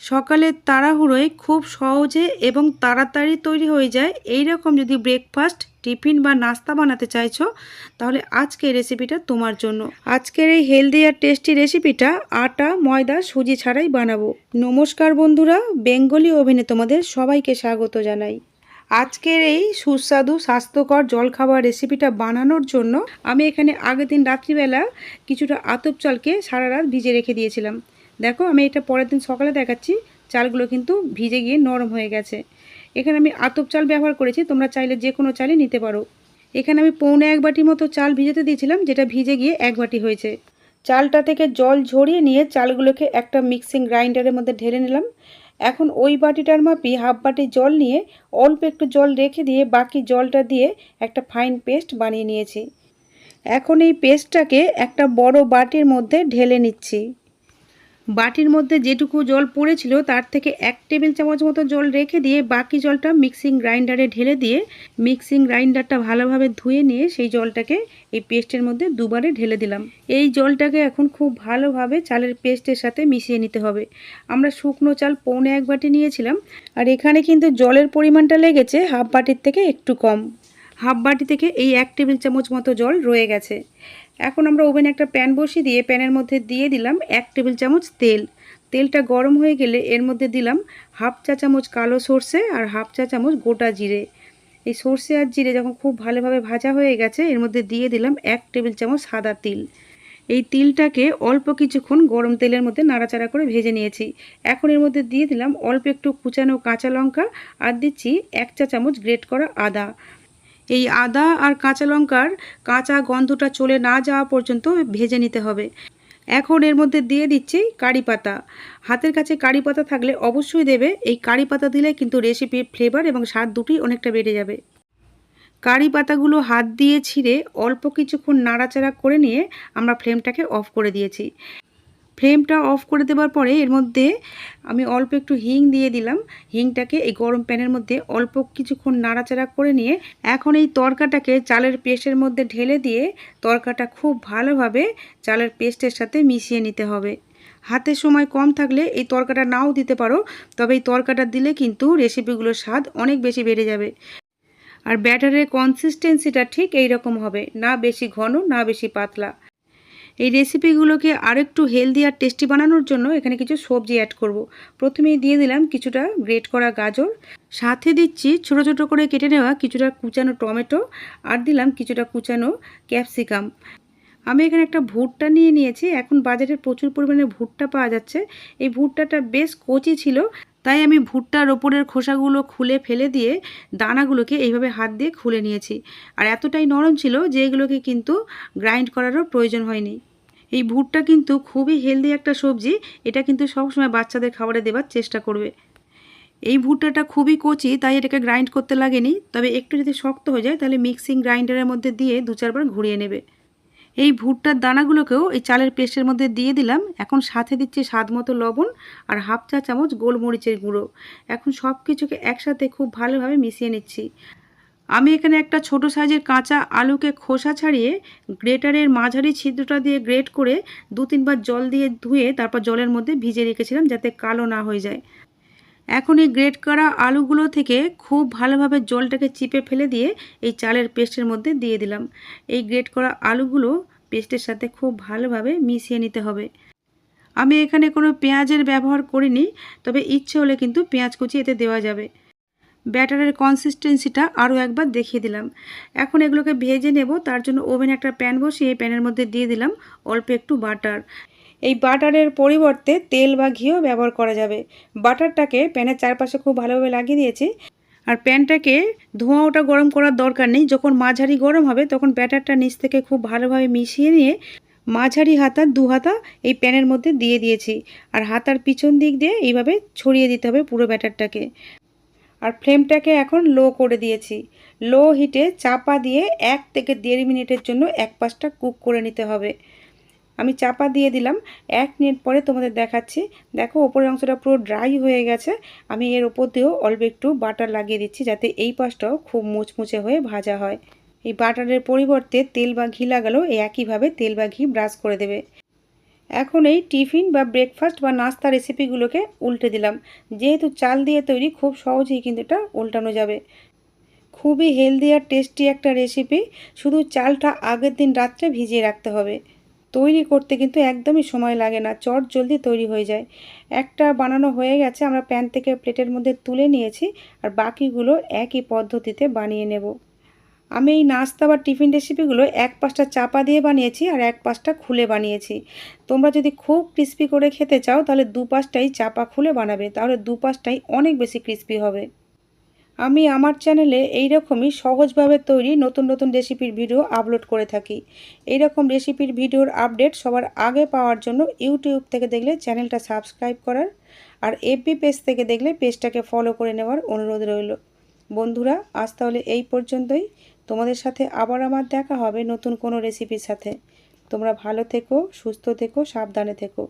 সকালের তাড়াহুড়োয় খুব সহজে এবং তাড়াতাড়ি তৈরি হয়ে যায়। এই রকম যদি ব্রেকফাস্ট টিফিন বা নাস্তা বানাতে চাইছো, তাহলে আজকের রেসিপিটা তোমার জন্য। আজকের এই হেলদি আর টেস্টি রেসিপিটা আটা, ময়দা, সুজি ছাড়াই বানাবো। নমস্কার বন্ধুরা, বেঙ্গলি ওভেনে তোমাদের সবাইকে স্বাগত জানাই। আজকের এই সুস্বাদু, স্বাস্থ্যকর জলখাবার রেসিপিটা বানানোর জন্য আমি এখানে আগের দিন রাত্রিবেলা কিছুটা আতপ চালকে সারা রাত ভিজে রেখে দিয়েছিলাম। দেখো আমি এটা পরের দিন সকালে দেখাচ্ছি। চালগুলো কিন্তু ভিজে গিয়ে নরম হয়ে গেছে। এখানে আমি আতপ চাল ব্যবহার করেছি, তোমরা চাইলে যে কোনো চালই নিতে পারো। এখানে আমি পৌনে এক বাটি মতো চাল ভিজাতে দিয়েছিলাম, যেটা ভিজে গিয়ে এক বাটি হয়েছে। চালটা থেকে জল ঝরিয়ে নিয়ে চালগুলোকে একটা মিক্সিং গ্রাইন্ডারের মধ্যে ঢেলে নিলাম। এখন ওই বাটিটার মাপি হাফ বাটি জল নিয়ে অল্প একটু জল রেখে দিয়ে বাকি জলটা দিয়ে একটা ফাইন পেস্ট বানিয়ে নিয়েছি। এখন এই পেস্টটাকে একটা বড় বাটির মধ্যে ঢেলে নিচ্ছি। বাটির মধ্যে যেটুকু জল পড়েছিল, তার থেকে এক টেবিল চামচ মতো জল রেখে দিয়ে বাকি জলটা মিক্সিং গ্রাইন্ডারে ঢেলে দিয়ে মিক্সিং গ্রাইন্ডারটা ভালোভাবে ধুয়ে নিয়ে সেই জলটাকে এই পেস্টের মধ্যে দুবারে ঢেলে দিলাম। এই জলটাকে এখন খুব ভালোভাবে চালের পেস্টের সাথে মিশিয়ে নিতে হবে। আমরা শুকনো চাল পৌনে এক বাটি নিয়েছিলাম, আর এখানে কিন্তু জলের পরিমাণটা লেগেছে হাফ বাটির থেকে একটু কম। হাফ বাটি থেকে এই এক টেবিল চামচ মতো জল রয়ে গেছে। এখন আমরা ওভেনে একটা প্যান বসিয়ে দিয়ে প্যানের মধ্যে দিয়ে দিলাম এক টেবিল চামচ তেল। তেলটা গরম হয়ে গেলে এর মধ্যে দিলাম হাফ চা চামচ কালো সর্ষে আর হাফ চা চামচ গোটা জিরে। এই সর্ষে আর জিরে যখন খুব ভালোভাবে ভাজা হয়ে গেছে, এর মধ্যে দিয়ে দিলাম এক টেবিল চামচ সাদা তিল। এই তিলটাকে অল্প কিছুক্ষণ গরম তেলের মধ্যে নাড়াচাড়া করে ভেজে নিয়েছি। এখন এর মধ্যে দিয়ে দিলাম অল্প একটু কুচানো কাঁচা লঙ্কা আর দিচ্ছি এক চা চামচ গ্রেট করা আদা। এই আদা আর কাঁচা লঙ্কার কাঁচা গন্ধটা চলে না যাওয়া পর্যন্ত ভেজে নিতে হবে। এখন এর মধ্যে দিয়ে দিচ্ছি কারি পাতা। হাতের কাছে কারি পাতা থাকলে অবশ্যই দেবে। এই কারি পাতা দিলে কিন্তু রেসিপির ফ্লেভার এবং স্বাদ দুটি অনেকটা বেড়ে যাবে। কারি পাতাগুলো হাত দিয়ে ছিঁড়ে অল্প কিছুক্ষণ নাড়াচাড়া করে নিয়ে আমরা ফ্লেমটাকে অফ করে দিয়েছি। ফ্লেমটা অফ করে দেওয়ার পরে এর মধ্যে আমি অল্প একটু হিং দিয়ে দিলাম। হিংটাকে এই গরম প্যানের মধ্যে অল্প কিছুক্ষণ নাড়াচাড়া করে নিয়ে এখন এই তরকাটাকে চালের পেস্টের মধ্যে ঢেলে দিয়ে তরকাটা খুব ভালোভাবে চালের পেস্টের সাথে মিশিয়ে নিতে হবে। হাতে সময় কম থাকলে এই তরকাটা নাও দিতে পারো, তবে এই তরকাটা দিলে কিন্তু রেসিপিগুলোর স্বাদ অনেক বেশি বেড়ে যাবে। আর ব্যাটারের কনসিস্টেন্সিটা ঠিক এই রকম হবে, না বেশি ঘন, না বেশি পাতলা। এই রেসিপিগুলোকে আরেকটু হেলদি আর টেস্টি বানানোর জন্য এখানে কিছু সবজি অ্যাড করব। প্রথমেই দিয়ে দিলাম কিছুটা গ্রেট করা গাজর, সাথে দিচ্ছি ছোট ছোট করে কেটে নেওয়া কিছুটা কুচানো টমেটো, আর দিলাম কিছুটা কুচানো ক্যাপসিকাম আমি এখানে একটা ভুট্টা নিয়ে নিয়েছি, এখন বাজারে প্রচুর পরিমাণে ভুট্টা পাওয়া যাচ্ছে। এই ভুট্টাটা বেশ কচি ছিল, তাই আমি ভুট্টার ওপরের খোসাগুলো খুলে ফেলে দিয়ে দানাগুলোকে এইভাবে হাত দিয়ে খুলে নিয়েছি। আর এতটাই নরম ছিল যে এগুলোকে কিন্তু গ্রাইন্ড করারও প্রয়োজন হয়নি। এই ভুট্টা কিন্তু খুবই হেলদি একটা সবজি। এটা কিন্তু সবসময় বাচ্চাদের খাবারে দেওয়ার চেষ্টা করবে। এই ভুট্টাটা খুবই কচি, তাই এটাকে গ্রাইন্ড করতে লাগেনি। তবে একটু যদি শক্ত হয়ে যায়, তাহলে মিক্সিং গ্রাইন্ডারের মধ্যে দিয়ে দু চারবার ঘুরিয়ে নেবে। এই ভুট্টার দানাগুলোকেও এই চালের পেস্টের মধ্যে দিয়ে দিলাম। এখন সাথে দিচ্ছি স্বাদ মতো লবণ আর হাফ চা চামচ গোলমরিচের গুঁড়ো। এখন সব কিছুকে একসাথে খুব ভালোভাবে মিশিয়ে নিচ্ছি। আমি এখানে একটা ছোট সাইজের কাঁচা আলুকে খোসা ছাড়িয়ে গ্রেটারের মাঝারি ছিদ্রটা দিয়ে গ্রেট করে দু তিনবার জল দিয়ে ধুয়ে তারপর জলের মধ্যে ভিজে রেখেছিলাম যাতে কালো না হয়ে যায়। এখন এই গ্রেট করা আলুগুলো থেকে খুব ভালোভাবে জলটাকে চিপে ফেলে দিয়ে এই চালের পেস্টের মধ্যে দিয়ে দিলাম। এই গ্রেট করা আলুগুলো পেস্টের সাথে খুব ভালোভাবে মিশিয়ে নিতে হবে। আমি এখানে কোনো পেঁয়াজের ব্যবহার করিনি, তবে ইচ্ছে হলে কিন্তু পেঁয়াজ কুচি এতে দেওয়া যাবে। ব্যাটারের কনসিস্টেন্সিটা আরও একবার দেখিয়ে দিলাম। এখন এগুলোকে ভেজে নেব, তার জন্য ওভেনে একটা প্যান বসিয়ে প্যানের মধ্যে দিয়ে দিলাম অল্প একটু বাটার। এই বাটারের পরিবর্তে তেল বা ঘিও ব্যবহার করা যাবে। বাটারটাকে প্যানের চারপাশে খুব ভালোভাবে লাগিয়ে দিয়েছি আর প্যানটাকে ধোঁয়া ওটা গরম করার দরকার নেই, যখন মাঝারি গরম হবে তখন ব্যাটারটা নিচ থেকে খুব ভালোভাবে মিশিয়ে নিয়ে মাঝারি হাতা, দু হাতা এই প্যানের মধ্যে দিয়ে দিয়েছি। আর হাতার পিছন দিক দিয়ে এইভাবে ছড়িয়ে দিতে হবে পুরো ব্যাটারটাকে। আর ফ্লেমটাকে এখন লো করে দিয়েছি। লো হিটে চাপা দিয়ে এক থেকে দেড় মিনিটের জন্য এক পাশটা কুক করে নিতে হবে। আমি চাপা দিয়ে দিলাম। এক মিনিট পরে তোমাদের দেখাচ্ছি। দেখো, ওপরের অংশটা পুরো ড্রাই হয়ে গেছে। আমি এর ওপর দিয়েও অল্প একটু বাটার লাগিয়ে দিচ্ছি যাতে এই পাশটাও খুব মুচমুচে হয়ে ভাজা হয়। এই বাটারের পরিবর্তে তেল বা ঘি লাগালেও একইভাবে তেল বা ঘি ব্রাশ করে দেবে। এখন এই টিফিন বা ব্রেকফাস্ট বা নাস্তা রেসিপিগুলোকে উল্টে দিলাম। যেহেতু চাল দিয়ে তৈরি খুব সহজেই কিন্তু এটা উল্টানো যাবে। খুবই হেলদি আর টেস্টি একটা রেসিপি শুধু চালটা আগের দিন রাত্রে ভিজিয়ে রাখতে হবে। তৈরি করতে কিন্তু একদমই সময় লাগে না, চট জলদি তৈরি হয়ে যায়। একটা বানানো হয়ে গেছে, আমরা প্যান থেকে প্লেটের মধ্যে তুলে নিয়েছি আর বাকিগুলো একই পদ্ধতিতে বানিয়ে নেব। আমি এই নাস্তা বা টিফিন রেসিপিগুলো এক পাশটা চাপা দিয়ে বানিয়েছি আর এক পাশটা খুলে বানিয়েছি। তোমরা যদি খুব ক্রিস্পি করে খেতে চাও, তাহলে দু পাশটাই চাপা খুলে বানাবে, তাহলে দু পাশটাই অনেক বেশি ক্রিস্পি হবে। আমি আমার চ্যানেলে এই রকমই সহজভাবে তৈরি নতুন নতুন রেসিপির ভিডিও আপলোড করে থাকি। এই রকম রেসিপির ভিডিওর আপডেট সবার আগে পাওয়ার জন্য ইউটিউব থেকে দেখলে চ্যানেলটা সাবস্ক্রাইব করার আর এফবি পেজ থেকে দেখলে পেজটাকে ফলো করে নেওয়ার অনুরোধ রইল। বন্ধুরা, আজ তাহলে এই পর্যন্তই। তোমাদের সাথে আবার আমার দেখা হবে নতুন কোনো রেসিপির সাথে। তোমরা ভালো থেকো, সুস্থ থেকো, সাবধানে থেকো।